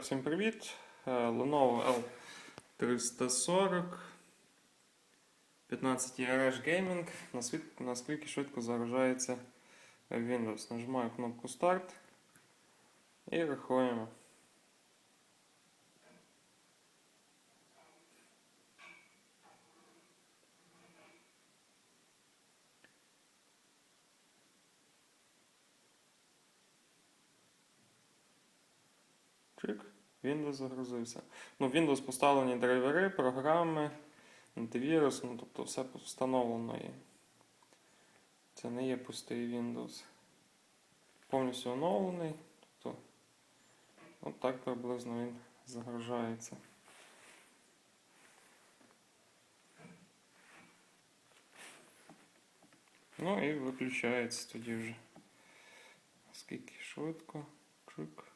Всім привіт! Е, Lenovo L340 15 RH Gaming. Наскільки швидко загружається Windows. Нажимаю кнопку Start і рахуємо. Чик, Windows загрузився. Ну, Windows поставлені драйвери, програми, антивірус, ну тобто все встановлено є. Це не є пустий Windows. Повністю оновлений. Тобто, от так приблизно він загружається. Ну і виключається тоді вже. Скільки швидко. Чик.